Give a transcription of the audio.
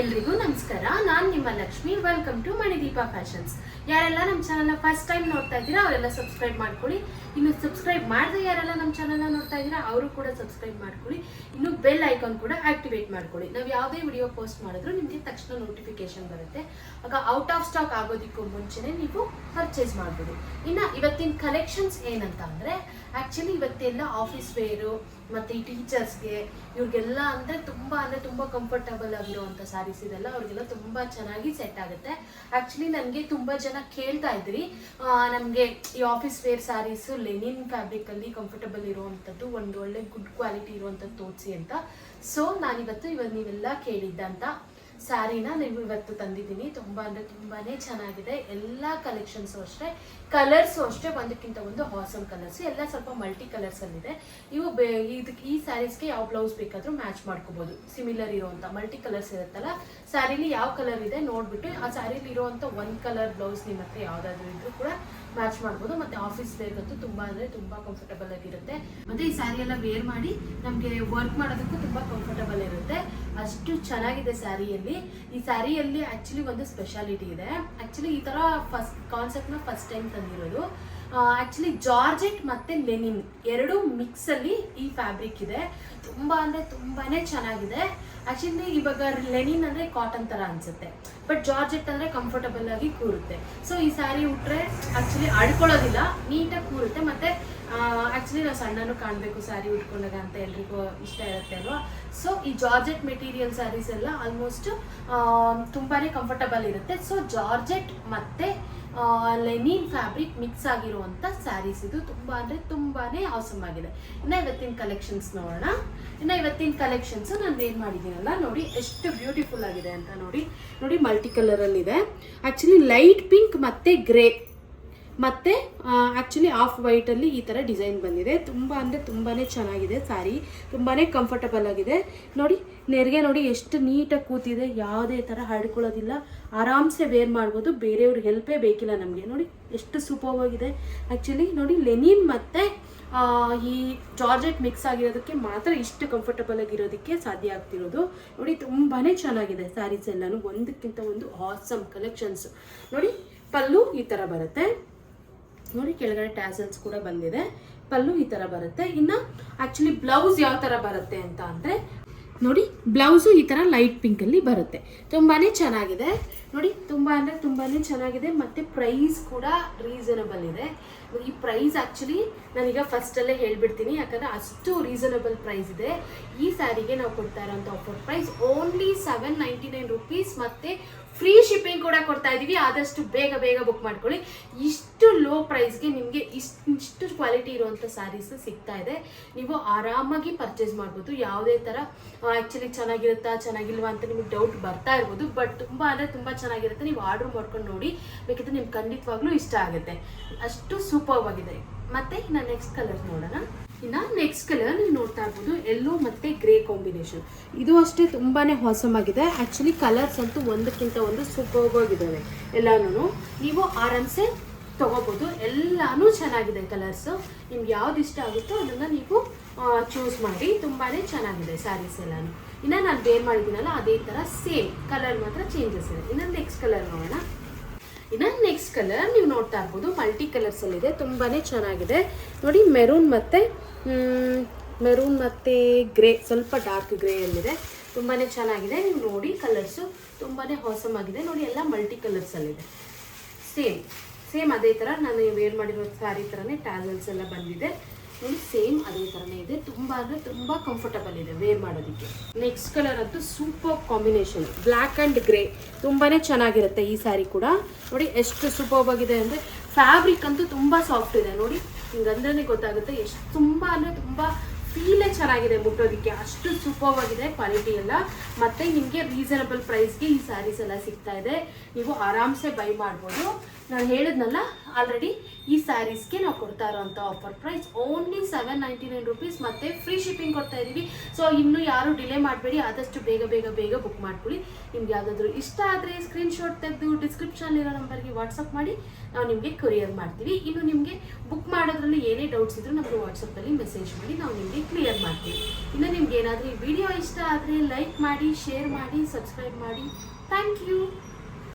ಎಲ್ರಿಗೂ ನಮಸ್ಕಾರ. ನಾನು ನಿಮ್ಮ Lakshmi. Welcome to Manideepa fashions ಯಾರೆಲ್ಲ ನಮ್ಮ ಚಾನಲ್ನ ಫಸ್ಟ್ ಟೈಮ್ ನೋಡ್ತಾ ಇದ್ದೀರಾ, ಅವರೆಲ್ಲ ಸಬ್ಸ್ಕ್ರೈಬ್ ಮಾಡ್ಕೊಳ್ಳಿ. ಇನ್ನು ಸಬ್ಸ್ಕ್ರೈಬ್ ಮಾಡದೆ ಯಾರೆಲ್ಲ ನಮ್ಮ ಚಾನಲ್ನ ನೋಡ್ತಾ ಇದ್ದೀರಾ, ಅವರು ಕೂಡ ಸಬ್ಸ್ಕ್ರೈಬ್ ಮಾಡ್ಕೊಳ್ಳಿ. ಇನ್ನು ಬೆಲ್ ಐಕಾನ್ ಕೂಡ ಆಕ್ಟಿವೇಟ್ ಮಾಡ್ಕೊಳ್ಳಿ. ನಾವು ಯಾವುದೇ ವಿಡಿಯೋ ಪೋಸ್ಟ್ ಮಾಡಿದ್ರು ನಿಮಗೆ ತಕ್ಷಣ ನೋಟಿಫಿಕೇಶನ್ ಬರುತ್ತೆ. ಆಗ ಔಟ್ ಆಫ್ ಸ್ಟಾಕ್ ಆಗೋದಕ್ಕೂ ಮುಂಚೆನೆ ನೀವು ಪರ್ಚೇಸ್ ಮಾಡ್ಬೋದು. ಇನ್ನು ಇವತ್ತಿನ ಕಲೆಕ್ಷನ್ಸ್ ಏನಂತ ಅಂದರೆ ಆ್ಯಕ್ಚುಲಿ ಇವತ್ತೆಲ್ಲ ಆಫೀಸ್ ವೇರು ಮತ್ತು ಈ ಟೀಚರ್ಸ್ಗೆ ಇವ್ರಿಗೆಲ್ಲ ಅಂದರೆ ತುಂಬ ಅಂದರೆ ತುಂಬ ಕಂಫರ್ಟಬಲ್ ಆಗಿರುವಂಥ ಸಾರೀಸ್ ಇದೆಲ್ಲ ಅವ್ರಿಗೆಲ್ಲ ತುಂಬ ಚೆನ್ನಾಗಿ ಸೆಟ್ ಆಗುತ್ತೆ. ಆ್ಯಕ್ಚುಲಿ ನನಗೆ ತುಂಬ ಜನ ಕೇಳ್ತಾ ಇದ್ರಿ. ನಮಗೆ ಈ ಆಫೀಸ್ ವೇರ್ ಸ್ಯಾರೀಸು ಲೆನಿನ್ ಫ್ಯಾಬ್ರಿಕಲ್ಲಿ ಕಂಫರ್ಟಬಲ್ ಇರುವಂಥದ್ದು ಒಂದು ಒಳ್ಳೆ ಗುಡ್ ಕ್ವಾಲಿಟಿ ಇರುವಂತದ್ದು ತೋರಿಸಿ ಅಂತ. ಸೊ ನಾನಿವತ್ತು ಇವತ್ತು ನೀವೆಲ್ಲ ಕೇಳಿದ್ದಂಥ ಸ್ಯಾರಿನ ನೀವು ಇವತ್ತು ತಂದಿದ್ದೀನಿ. ತುಂಬ ಅಂದರೆ ತುಂಬಾ ಚೆನ್ನಾಗಿದೆ. ಎಲ್ಲ ಕಲೆಕ್ಷನ್ಸು ಅಷ್ಟೇ. ಕಲರ್ಸು ಅಷ್ಟೇ ಒಂದಕ್ಕಿಂತ ಒಂದು ಹಾಸಮ್ ಕಲರ್ಸ್ ಎಲ್ಲ ಸ್ವಲ್ಪ ಮಲ್ಟಿ ಕಲರ್ಸಲ್ಲಿದೆ ಇವು ಬೇ ಇದಕ್ಕೆ ಈ ಸ್ಯಾರೀಸ್ಗೆ ಯಾವ ಬ್ಲೌಸ್ ಬೇಕಾದರೂ ಮ್ಯಾಚ್ ಮಾಡ್ಕೋಬೋದು. ಸಿಮಿಲರ್ ಇರೋವಂಥ ಮಲ್ಟಿ ಕಲರ್ಸ್ ಇರುತ್ತಲ್ಲ ಸ್ಯಾರೀಲಿ ಯಾವ ಕಲರ್ ಇದೆ ನೋಡಿಬಿಟ್ಟು ಆ ಸ್ಯಾರಿಲಿ ಇರೋವಂಥ ಒಂದು ಕಲರ್ ಬ್ಲೌಸ್ ನಿಮ್ಮ ಹತ್ರ ಯಾವುದಾದ್ರೂ ಇದ್ದರೂ ಕೂಡ ಮ್ಯಾಚ್ ಮಾಡ್ಬೋದು. ಮತ್ತೆ ಆಫೀಸ್ ವೇರ್ಗಂತೂ ತುಂಬಾ ಅಂದರೆ ತುಂಬಾ ಕಂಫರ್ಟಬಲ್ ಆಗಿರುತ್ತೆ. ಮತ್ತೆ ಈ ಸ್ಯಾರಿ ಎಲ್ಲ ವೇರ್ ಮಾಡಿ ನಮಗೆ ವರ್ಕ್ ಮಾಡೋದಕ್ಕೂ ತುಂಬಾ ಕಂಫರ್ಟಬಲ್ ಇರುತ್ತೆ. ಅಷ್ಟು ಚೆನ್ನಾಗಿದೆ ಸ್ಯಾರಿಯಲ್ಲಿ ಈ ಸ್ಯಾರಿಯಲ್ಲಿ ಆ್ಯಕ್ಚುಲಿ ಒಂದು ಸ್ಪೆಷಾಲಿಟಿ ಇದೆ. ಆಕ್ಚುಲಿ ಈ ಥರ ಫಸ್ಟ್ ಕಾನ್ಸೆಪ್ಟ್ನ ಫಸ್ಟ್ ಟೈಮ್ ತಂದಿರೋದು. ಆ್ಯಕ್ಚುಲಿ ಜಾರ್ಜೆಟ್ ಮತ್ತು ಲೆನಿನ್ ಎರಡು ಮಿಕ್ಸಲ್ಲಿ ಈ ಫ್ಯಾಬ್ರಿಕ್ ಇದೆ. ತುಂಬ ಅಂದರೆ ತುಂಬಾ ಚೆನ್ನಾಗಿದೆ. ಆ್ಯಕ್ಚುಲಿ ಇವಾಗ ಲೆನಿನ್ ಅಂದರೆ ಕಾಟನ್ ಥರ ಅನ್ಸುತ್ತೆ. ಬಟ್ ಜಾರ್ಜೆಟ್ ಅಂದರೆ ಕಂಫರ್ಟಬಲ್ ಆಗಿ ಕೂರುತ್ತೆ. ಸೊ ಈ ಸ್ಯಾರಿ ಉಟ್ರೆ ಆ್ಯಕ್ಚುಲಿ ಅಡ್ಕೊಳ್ಳೋದಿಲ್ಲ ನೀಟಾಗಿ ಕೂರುತ್ತೆ. ಮತ್ತು ಆ್ಯಕ್ಚುಲಿ ನಾವು ಸಣ್ಣನೂ ಕಾಣಬೇಕು ಸ್ಯಾರಿ ಉಟ್ಕೊಂಡಾಗ ಅಂತ ಎಲ್ರಿಗೂ ಇಷ್ಟ ಇರುತ್ತೆ ಅಲ್ವಾ? ಸೊ ಈ ಜಾರ್ಜೆಟ್ ಮೆಟೀರಿಯಲ್ ಸ್ಯಾರೀಸ್ ಎಲ್ಲ ಆಲ್ಮೋಸ್ಟ್ ತುಂಬಾ ಕಂಫರ್ಟಬಲ್ ಇರುತ್ತೆ. ಸೊ ಜಾರ್ಜೆಟ್ ಮತ್ತು ಲೆನಿನ್ ಫ್ಯಾಬ್ರಿಕ್ ಮಿಕ್ಸ್ ಆಗಿರುವಂತ ಸ್ಯಾರೀಸ್ ಇದು ತುಂಬ ಅಂದರೆ ತುಂಬಾ ಆಸಮ್ ಆಗಿದೆ. ಇನ್ನು ಇವತ್ತಿನ ಕಲೆಕ್ಷನ್ಸ್ ನೋಡೋಣ. ಇನ್ನ ಇವತ್ತಿನ ಕಲೆಕ್ಷನ್ಸ್ ನಾನು ಏನ್ ಮಾಡಿದ್ದೀನಲ್ಲ ನೋಡಿ, ಎಷ್ಟು ಬ್ಯೂಟಿಫುಲ್ ಆಗಿದೆ ಅಂತ ನೋಡಿ. ನೋಡಿ ಮಲ್ಟಿ ಕಲರಲ್ಲಿದೆ ಆ್ಯಕ್ಚುಲಿ ಲೈಟ್ ಪಿಂಕ್ ಮತ್ತು ಗ್ರೇ ಮತ್ತು ಆ್ಯಕ್ಚುಲಿ ಆಫ್ ವೈಟಲ್ಲಿ ಈ ಥರ ಡಿಸೈನ್ ಬಂದಿದೆ. ತುಂಬ ಅಂದರೆ ತುಂಬಾ ಚೆನ್ನಾಗಿದೆ ಸ್ಯಾರಿ ತುಂಬಾ ಕಂಫರ್ಟಬಲ್ ಆಗಿದೆ. ನೋಡಿ, ನೆರಿಗೆ ನೋಡಿ ಎಷ್ಟು ನೀಟಾಗಿ ಕೂತಿದೆ. ಯಾವುದೇ ಥರ ಹರಡ್ಕೊಳ್ಳೋದಿಲ್ಲ. ಆರಾಮ್ಸೆ ವೇರ್ ಮಾಡ್ಬೋದು. ಬೇರೆಯವ್ರ ಹೆಲ್ಪೇ ಬೇಕಿಲ್ಲ ನಮಗೆ. ನೋಡಿ, ಎಷ್ಟು ಸೂಪರ್ವಾಗಿದೆ. ಆ್ಯಕ್ಚುಲಿ ನೋಡಿ ಲೆನಿನ್ ಮತ್ತು ಈ ಜಾರ್ಜೆಟ್ ಮಿಕ್ಸ್ ಆಗಿರೋದಕ್ಕೆ ಮಾತ್ರ ಇಷ್ಟು ಕಂಫರ್ಟಬಲ್ ಆಗಿರೋದಕ್ಕೆ ಸಾಧ್ಯ ಆಗ್ತಿರೋದು. ನೋಡಿ ತುಂಬಾ ಚೆನ್ನಾಗಿದೆ ಸ್ಯಾರೀಸ್ ಎಲ್ಲನೂ. ಒಂದಕ್ಕಿಂತ ಒಂದು ಆಸಮ್ ಕಲೆಕ್ಷನ್ಸ್ ನೋಡಿ, ಪಲ್ಲು ಈ ಥರ ಬರುತ್ತೆ. ನೋಡಿ, ಕೆಳಗಡೆ ಟ್ಯಾಸಲ್ಸ್ ಕೂಡ ಬಂದಿದೆ. ಪಲ್ಲು ಈ ಥರ ಬರುತ್ತೆ. ಇನ್ನು ಆ್ಯಕ್ಚುಲಿ ಬ್ಲೌಸ್ ಯಾವ ಥರ ಬರುತ್ತೆ ಅಂತ ಅಂದರೆ, ನೋಡಿ ಬ್ಲೌಸು ಈ ಥರ ಲೈಟ್ ಪಿಂಕಲ್ಲಿ ಬರುತ್ತೆ. ತುಂಬಾ ಚೆನ್ನಾಗಿದೆ. ನೋಡಿ, ತುಂಬ ಅಂದರೆ ತುಂಬಾ ಚೆನ್ನಾಗಿದೆ. ಮತ್ತು ಪ್ರೈಸ್ ಕೂಡ ರೀಸನಬಲ್ ಇದೆ. ಈ ಪ್ರೈಸ್ ಆ್ಯಕ್ಚುಲಿ ನಾನೀಗ ಫಸ್ಟಲ್ಲೇ ಹೇಳ್ಬಿಡ್ತೀನಿ. ಯಾಕಂದರೆ ಅಷ್ಟು ರೀಸನಬಲ್ ಪ್ರೈಸ್ ಇದೆ. ಈ ಸ್ಯಾರಿಗೆ ನಾವು ಕೊಡ್ತಾ ಇರೋಂಥ offer price only seven ninety nine rupees ಮತ್ತು ಫ್ರೀ ಶಿಪ್ಪಿಂಗ್ ಕೂಡ ಕೊಡ್ತಾ ಇದ್ದೀವಿ ಆದಷ್ಟು ಬೇಗ ಬೇಗ ಬುಕ್ ಮಾಡ್ಕೊಳ್ಳಿ. ಇಷ್ಟು ಲೋ ಪ್ರೈಸ್ಗೆ ನಿಮಗೆ ಇಷ್ಟು ಇಷ್ಟು ಕ್ವಾಲಿಟಿ ಇರುವಂಥ ಸ್ಯಾರೀಸ್ ಸಿಗ್ತಾ ಇದೆ. ನೀವು ಆರಾಮಾಗಿ ಪರ್ಚೇಸ್ ಮಾಡ್ಬೋದು. ಯಾವುದೇ ಥರ ಆ್ಯಕ್ಚುಲಿ ಚೆನ್ನಾಗಿರುತ್ತಾ, ಚೆನ್ನಾಗಿಲ್ವಾ ಅಂತ ನಿಮಗೆ ಡೌಟ್ ಬರ್ತಾ ಇರ್ಬೋದು. ಬಟ್ ತುಂಬ ಅಂದರೆ ತುಂಬ ಚೆನ್ನಾಗಿರುತ್ತೆ. ನೀವು ಆರ್ಡ್ರ್ ಮಾಡ್ಕೊಂಡು ನೋಡಿ, ಬೇಕಿದ್ರೆ ನಿಮ್ಗೆ ಖಂಡಿತವಾಗ್ಲೂ ಇಷ್ಟ ಆಗುತ್ತೆ. ಅಷ್ಟು ಸೂಪರ್ ಆಗಿದೆ. ಮತ್ತೆ ಇನ್ನು ನೆಕ್ಸ್ಟ್ ಕಲರ್ ನೋಡೋಣ. ಇನ್ನು ನೆಕ್ಸ್ಟ್ ಕಲರ್ ನೀವು ನೋಡ್ತಾ ಇರ್ಬೋದು. ಎಲ್ಲೋ ಮತ್ತು ಗ್ರೇ ಕಾಂಬಿನೇಷನ್ ಇದು ಅಷ್ಟೇ ತುಂಬಾ ಆಗಿದೆ. ಆ್ಯಕ್ಚುಲಿ ಕಲರ್ಸ್ ಅಂತೂ ಒಂದಕ್ಕಿಂತ ಒಂದು ಸೂಪರ್ ಆಗಿದ್ದಾವೆ. ಎಲ್ಲಾನು ನೀವು ಆರಾಮ್ಸೆ ತೊಗೋಬೋದು. ಎಲ್ಲಾನು ಚೆನ್ನಾಗಿದೆ ಕಲರ್ಸು ನಿಮ್ಗೆ ಯಾವ್ದು ಇಷ್ಟ ಆಗುತ್ತೋ ಅದನ್ನು ನೀವು ಚೂಸ್ ಮಾಡಿ. ತುಂಬಾ ಚೆನ್ನಾಗಿದೆ ಸ್ಯಾರೀಸ್ ಎಲ್ಲಾನು. ಇನ್ನು ನಾನು ಬೇರ್ ಮಾಡಿದ್ದೀನಲ್ಲ, ಅದೇ ಥರ ಸೇಮ್ ಕಲರ್ ಮಾತ್ರ ಚೇಂಜಸ್ ಇದೆ. ಇನ್ನು ನೆಕ್ಸ್ಟ್ ಕಲರ್ ನೋಡೋಣ. ಇನ್ನು ನೆಕ್ಸ್ಟ್ ಕಲರ್ ನೀವು ನೋಡ್ತಾ ಇರ್ಬೋದು. ಮಲ್ಟಿ ಕಲರ್ಸಲ್ಲಿದೆ ತುಂಬಾ ಚೆನ್ನಾಗಿದೆ. ನೋಡಿ ಮೆರೂನ್ ಮತ್ತು ಮೆರೂನ್ ಮತ್ತು ಗ್ರೇ ಸ್ವಲ್ಪ ಡಾರ್ಕ್ ಗ್ರೇಯಲ್ಲಿದೆ ತುಂಬಾ ಚೆನ್ನಾಗಿದೆ. ನೀವು ನೋಡಿ ಕಲರ್ಸು ತುಂಬಾ ಆಗಿದೆ. ನೋಡಿ, ಎಲ್ಲ ಮಲ್ಟಿ ಕಲರ್ಸಲ್ಲಿದೆ ಸೇಮ್ ಸೇಮ್ ಅದೇ ಥರ ನಾನು ವೇರ್ ಮಾಡಿರೋ ಸ್ಯಾರಿ ಥರನೇ ಟ್ಯಾಸಲ್ಸ್ ಎಲ್ಲ ಬಂದಿದೆ. ಸೇಮ್ ಅದೇ ಥರನೇ ಇದೆ. ತುಂಬ ಅಂದರೆ ತುಂಬ ಕಂಫರ್ಟಬಲ್ ಇದೆ ವೇರ್ ಮಾಡೋದಕ್ಕೆ. ನೆಕ್ಸ್ಟ್ ಕಲರ್ ಅಂತೂ super combination black and grey ತುಂಬಾ ಚೆನ್ನಾಗಿರುತ್ತೆ ಈ ಸ್ಯಾರಿ ಕೂಡ. ನೋಡಿ ಎಷ್ಟು ಸೂಪರ್ ಆಗಿದೆ ಅಂದರೆ ಫ್ಯಾಬ್ರಿಕ್ ಅಂತೂ ತುಂಬ ಸಾಫ್ಟ್ ಇದೆ. ನೋಡಿ ಹಿಂಗಂದ್ರೆ ಗೊತ್ತಾಗುತ್ತೆ ಎಷ್ಟು ತುಂಬ ಅಂದರೆ ತುಂಬ ಫೀಲೇ ಚೆನ್ನಾಗಿದೆ ಮುಟ್ಟೋದಕ್ಕೆ. ಅಷ್ಟು ಸೂಪರ್ ಆಗಿದೆ ಕ್ವಾಲಿಟಿ ಎಲ್ಲ. ಮತ್ತೆ ನಿಮಗೆ ರೀಸನಬಲ್ ಪ್ರೈಸ್ಗೆ ಈ ಸ್ಯಾರೀಸ್ ಎಲ್ಲ ಸಿಗ್ತಾ ಇದೆ. ನೀವು ಆರಾಮ್ಸೆ ಬೈ ಮಾಡ್ಬೋದು. ನಾನು ಹೇಳಿದ್ನಲ್ಲ ಆಲ್ರೆಡಿ ಈ ಸ್ಯಾರೀಸ್ಗೆ ನಾವು ಕೊಡ್ತಾ ಇರೋವಂಥ offer price only seven ninety nine rupees ಮತ್ತು ಫ್ರೀ ಶಿಪ್ಪಿಂಗ್ ಕೊಡ್ತಾ ಇದ್ದೀವಿ. ಸೊ ಇನ್ನೂ ಯಾರು ಡಿಲೇ ಮಾಡಬೇಡಿ, ಆದಷ್ಟು ಬೇಗ ಬೇಗ ಬೇಗ ಬುಕ್ ಮಾಡ್ಕೊಳ್ಳಿ. ನಿಮ್ಗೆ ಯಾವುದಾದ್ರೂ ಇಷ್ಟ ಆದರೆ ಸ್ಕ್ರೀನ್ಶಾಟ್ ತೆಗೆದು ಡಿಸ್ಕ್ರಿಪ್ಷನ್ ಇರೋ ನಂಬರ್ಗೆ ವಾಟ್ಸಪ್ ಮಾಡಿ. ನಾವು ನಿಮಗೆ ಕೊರಿಯರ್ ಮಾಡ್ತೀವಿ. ಇನ್ನು ನಿಮಗೆ ಬುಕ್ ಮಾಡೋದ್ರಲ್ಲಿ ಏನೇ ಡೌಟ್ಸ್ ಇದ್ರೂ ನಮಗೆ ವಾಟ್ಸಪ್ಪಲ್ಲಿ ಮೆಸೇಜ್ ಮಾಡಿ ನಾವು ನಿಮಗೆ ಕ್ಲಿಯರ್ ಮಾಡ್ತೀವಿ. ಇನ್ನು ನಿಮ್ಗೆ ಏನಾದರೂ ಈ ವಿಡಿಯೋ ಇಷ್ಟ ಆದರೆ ಲೈಕ್ ಮಾಡಿ ಶೇರ್ ಮಾಡಿ ಸಬ್ಸ್ಕ್ರೈಬ್ ಮಾಡಿ. Thank you